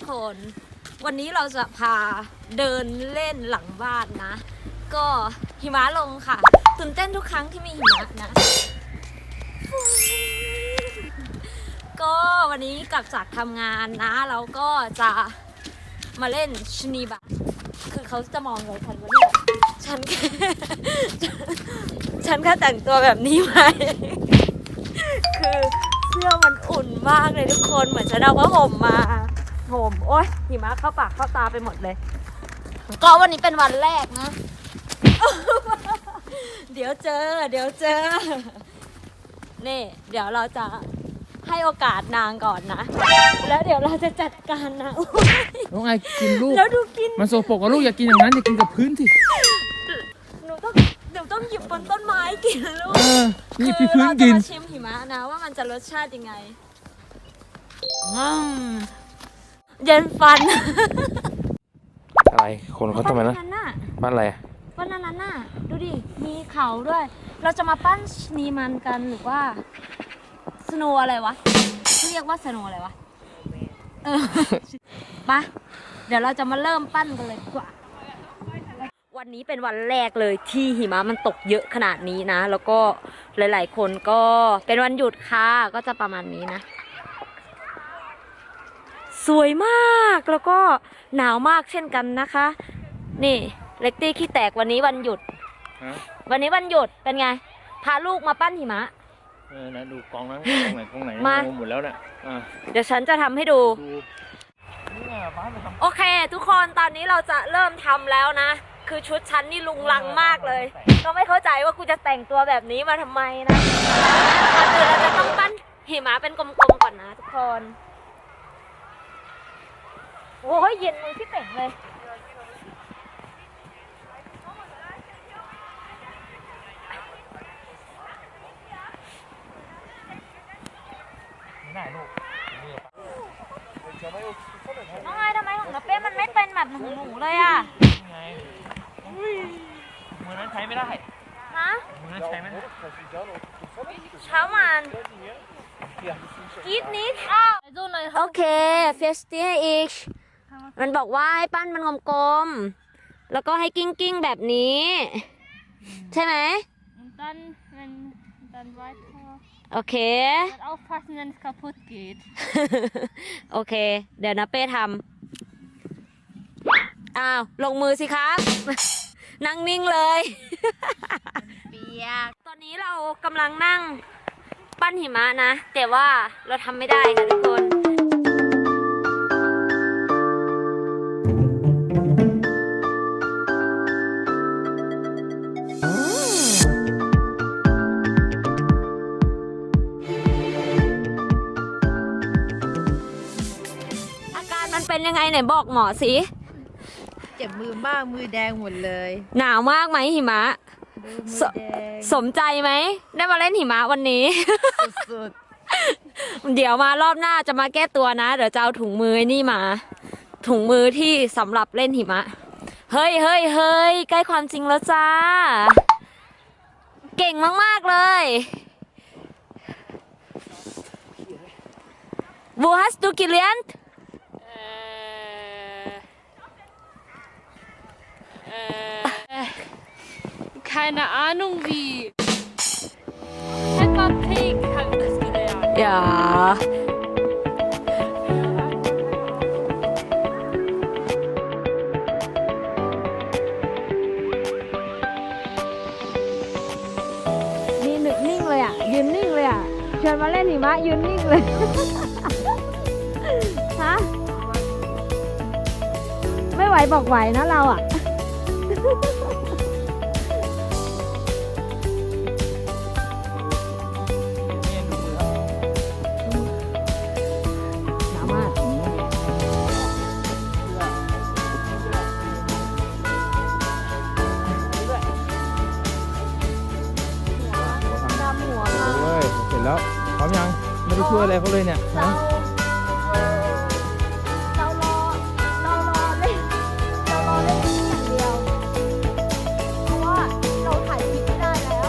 ทุกคน วันนี้เราจะพาเดินเล่นหลังบ้านนะ ก็หิมะลงค่ะ ตื่นเต้นทุกครั้งที่มีหิมะนะ ก็วันนี้กลับจากทำงานนะแล้วก็จะมาเล่นชนีบะคือเขาจะมองเลยคันว่าเนี่ยฉันแค่ฉันแค่แต่งตัวแบบนี้ไหมคือเสื้อมันอุ่นมากเลยทุกคนเหมือนฉันเอาผ้าห่มมา ห่มโอ๊ยหิมะเข้าปากเข้าตาไปหมดเลย ก็วันนี้เป็นวันแรกนะ เดี๋ยวเจอ เดี๋ยวเจอ นี่ เดี๋ยวเราจะให้โอกาสนางก่อนนะ แล้วเดี๋ยวเราจะจัดการนะอุ๊ยน้องไอกินลูก แล้วดูกิน มันโซปรกกับลูกอย่ากินอย่างนั้นอย่ากินกับพื้นสิหนูต้องหนูต้องหยิบบนต้นไม้กินลูก เออหยิบที่คือพื้นเราจะกิน มาชิมหิมะนะว่ามันจะรสชาติยังไงอืม เย็นฟันอะไร คนเขาทำไมนะปั้นน่ะบ้านอะไรอะปั้นอันนั้นน่ะ ดูดิ มีเขาด้วย เราจะมาปั้นชนีมันกันหรือว่า สโนอะไรวะเขาเรียกว่าสโนอะไรวะ เออปะเดี๋ยวเราจะมาเริ่มปั้นกันเลยดีกว่า วันนี้เป็นวันแรกเลยที่หิมะมันตกเยอะขนาดนี้นะ แล้วก็หลาย ๆ คนก็เป็นวันหยุดค่ะ ก็จะประมาณนี้นะส วยมากแล้วก็หนาวมากเช่นกันนะคะ นี่เล็กตี้ขี้แตกวันนี้วันหยุด ฮะวันนี้วันหยุดเป็นไง พาลูกมาปั้นหิมะ เออนะดูกองนั้นกองไหนกองไหนมา งงหมดแล้วเนี่ยอะเดี๋ยวฉันจะทำให้ดู ดูนี่ไงบ้านไปทำโอเค ทุกคนตอนนี้เราจะเริ่มทำแล้วนะ คือชุดฉันนี่ลุงลังมากเลย ก็ไม่เข้าใจว่ากูจะแต่งตัวแบบนี้มาทำไมนะก่อนอื่นเราจะต้องปั้นหิมะเป็นกลมๆก่อนนะทุกคน โอ้ยเย็นมือพี่เป่งเลยไม่ได้ลูกนี่น้องไงทำไมของน้าเป้มันไม่เป็นแบบหนูหนูๆเลยอะไงมือนั้นใช้ไม่ได้ ฮะ มือนั้นใช้ไม่ได้เช้ามันกีดนิดโอเคเฟสตียอีก มันบอกว่าให้ปั้นมันกลมๆ แล้วก็ให้กิ้งกิ้งๆแบบนี้ ใช่ไหม Und dann, wenn dann weiter. โอเค Und aufpassen, wenn es kaputt geht. โอเค เดี๋ยวนะเป้ทำ อ้าว ลงมือสิครับ นั่งนิ่งเลย เปียก ตอนนี้เรากำลังนั่ง ปั้นหิมะนะ แต่ว่าเราทำไม่ได้ค่ะทุกคน อาการมันเป็นยังไงไหนบอกหมอสิ เจ็บมือมากมือแดงหมดเลยหนาวมากไหมหิมะ มือสแดงสมใจไหม ได้มาเล่นหิมะวันนี้ สุดเดี๋ยวมารอบหน้าจะมาแก้ตัวนะ เดี๋ยวจะเอาถุงมือไอ้นี่มา ถุงมือที่สำหรับเล่นหิมะ เฮ้ยเฮ้ยเฮ้ยใกล้ความจริงแล้วจ้า เก่งมาก ๆ เลย Wo hast du gelernt? Äh, keine Ahnung wie. Peppa Pig hat das gelernt. Ja. ชวนมาเล่นหิมะยืนนิ่งเลย ฮะ ไม่ไหวบอกไหวนะเราอะ แล้วพร้อมยังไม่ได้ช่วยอะไรเขาเลยเนี่ยเราฮะเรารอเรารอเล่นเรารอเล่นอย่างเดียว เพราะว่าเราถ่ายคลิปไม่ได้แล้ว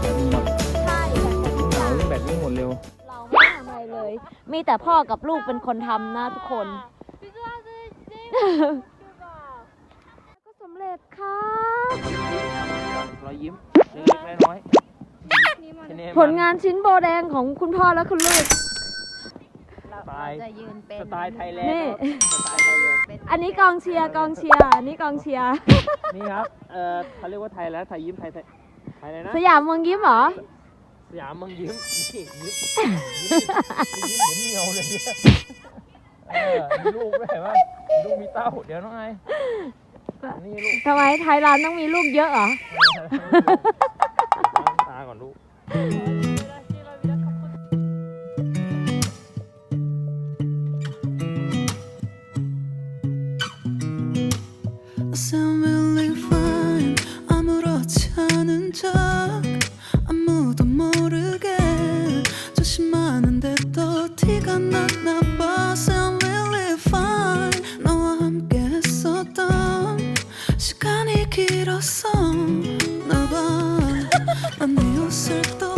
แบตหมดใช่แต่ยิ่งหนาวยิ่งแบตยิ่งหมดเร็ว เราไม่ทำอะไรเลย มีแต่พ่อกับลูกเป็นคนทำนะทุกคน Wieso hast du nicht selber gemacht? ก็สำเร็จค่ะรอยยิ้มเล็กๆน้อยๆ แค่นี้ผลงานชิ้นโบแดงของคุณพ่อและคุณลูก เราสไตล์จะยืนเป็นสไตล์ไทยแลนนี่ ด์สไตล์ไทยแลนด์ เป็นอันนี้กองเชียร์กองเชียร์อันนี้กองเชียร์นี่ครับ เอ่อเขาเรียกว่าไทยแล้วไทยยิ้มไทยไทยไทยอะไรนะ สยามเมืองยิ้มเหรอ สยามเมึงยิ้มนี่ยิ้มยิ้มยิ้มเหมือนเหนียวเลยเนี่ยเออมีลูกด้วยเห็นปะมีลูกมีเต้า เดี๋ยวน้องไงนี่ลูกทำไมไทยร้านต้องมีลูกเยอะเหรอล้างตาก่อน really fine 아무렇지 않은 척 아무도 모르게. 조심하는데 또 티가 났나 봐. Sound really 너와 함께 했었던 시간이 길었어 closer